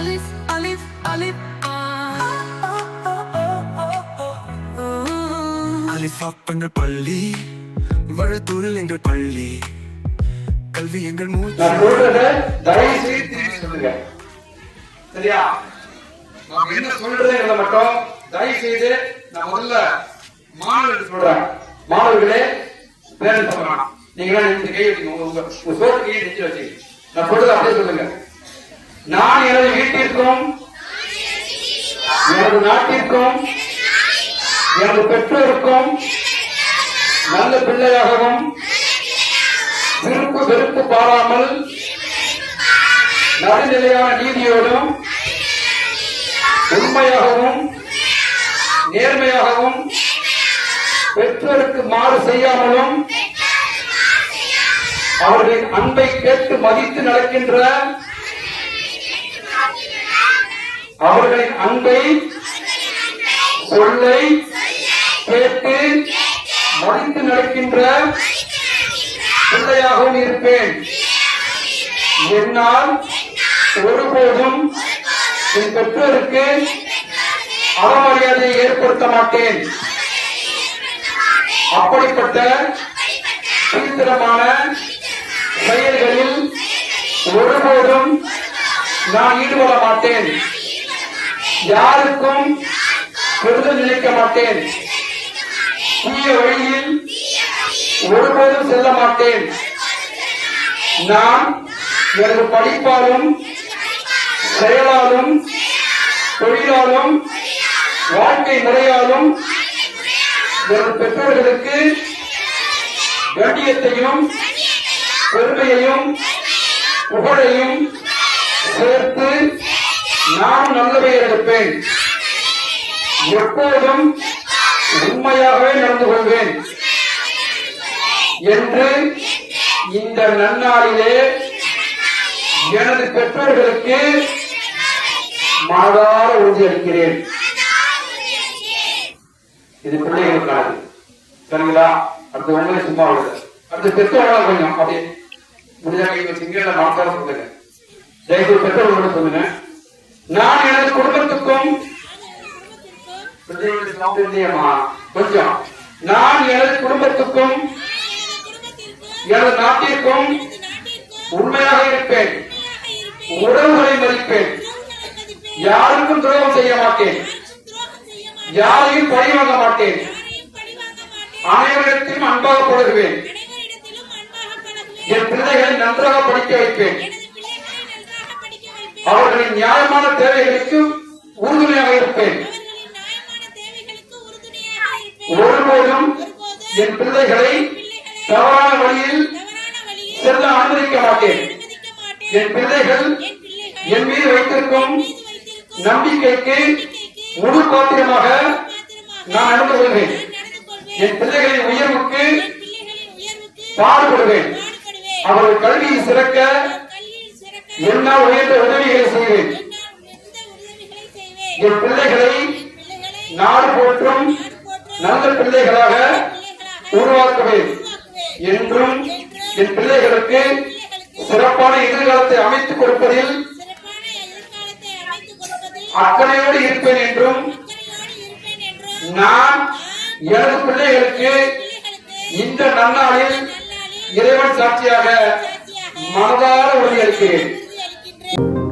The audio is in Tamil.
Alif, alif, alif, அலிஃபா எங்கள் பள்ளி வழுத்தூரில் எங்கள் பள்ளி கல்வி எங்கள் மூச்சு. தயவு செய்து திருப்பி சொல்லுங்க. சரியா? நான் என்ன சொல்றதுங்கிறத மட்டும் தயவு செய்து நான் முதல்ல மாணவர்களுக்கு சொல்றேன். மாணவர்களே பேரன் சொல்லலாம் நீங்க இந்த கை வச்சுங்க உங்க உங்க சோறு கையை நெஞ்சு வச்சுங்க நான் சொல்றது அப்படியே சொல்லுங்க. நான் எனது வீட்டிற்கும் எனது நாட்டிற்கும் எனது பெற்றோருக்கும் நல்ல பிள்ளையாகவும் விருப்பு வெறுப்பு பாராமல் நடுநிலையான நீதியோடும் உண்மையாகவும் நேர்மையாகவும் பெற்றோருக்கு மாறு செய்யாமலும் அவர்களின் அன்பை கேட்டு மதித்து நடக்கின்ற அவர்களின் அன்பை சொல்லை கேட்டு மதித்து நடக்கின்ற பிள்ளையாகவும் இருப்பேன். என்னால் ஒருபோதும் என் பெற்றோருக்கு அவமரியாதையை ஏற்படுத்த மாட்டேன். அப்படிப்பட்ட தீவிரமான செயல்களில் ஒருபோதும் நான் ஈடுபட மாட்டேன். யாருக்கும் கெடுதல் நினைக்க மாட்டேன். தீய வழியில் ஒருபோதும் செல்ல மாட்டேன். நான் எனது படிப்பாலும் செயலாலும் தொழிலாலும் வாழ்க்கை முறையாலும் எனது பெற்றோர்களுக்கு கண்ணியத்தையும் பெருமையையும் புகழையும் சேர்த்து நான் நல்ல பெயர் எடுப்பேன் எப்போதும் உண்மையாகவே நடந்து கொள்வேன். என்று இந்த நன்னாளிலே எனது பெற்றோர்களுக்கு மாதார உறுதியளிக்கிறேன் இது பிள்ளைகளுக்கானது சரிங்களா? அடுத்து உங்களே சும்மா அடுத்த அடுத்து பெற்றோர்களா கொஞ்சம் அப்படியே முடிஞ்ச நீங்க சிங்கள இல்ல சொல்லுங்க. தயவுசெய்து பெற்றோர்களோட சொல்லுங்க. நான் எனது குடும்பத்துக்கும் கொஞ்சம். நான் எனது குடும்பத்துக்கும் எனது நாட்டிற்கும் உண்மையாக இருப்பேன். உறவுகளை மதிப்பேன். யாருக்கும் துரோகம் செய்ய மாட்டேன். யாரையும் பழி வாங்க மாட்டேன். அனைவரிடத்திலும் அன்பாக பழகுவேன் என் பிள்ளைகளை நன்றாக படிக்க வைப்பேன். அவர்களின் நியாயமான தேவைகளுக்கு உறுதுணையாக இருப்பேன். ஒருபோதும் என் பிள்ளைகளை தவறான வழியில் செல்ல அனுமதிக்க மாட்டேன். என் பிள்ளைகள் என் மீது வைத்திருக்கும் நம்பிக்கைக்கு முழு பாத்திரமாக நான் நடந்து கொள்வேன் என் பிள்ளைகளின் உயர்வுக்கு பாடுபடுவேன். அவர்கள் கல்வியில் சிறக்க என்னால் உயர்ந்த உதவிகளை செய்வேன்? என் பிள்ளைகளை நாடு போற்றும் நல்ல பிள்ளைகளாக உருவாக்குவேன். என்றும் என் பிள்ளைகளுக்கு சிறப்பான எதிர்காலத்தை அமைத்துக் கொடுப்பதில் அக்கறையோடு இருப்பேன் என்றும் நான் எனது பிள்ளைகளுக்கு இந்த நன்னாளில் இறைவன் சாட்சியாக மனதார உறுதியளிக்கிறேன் thank you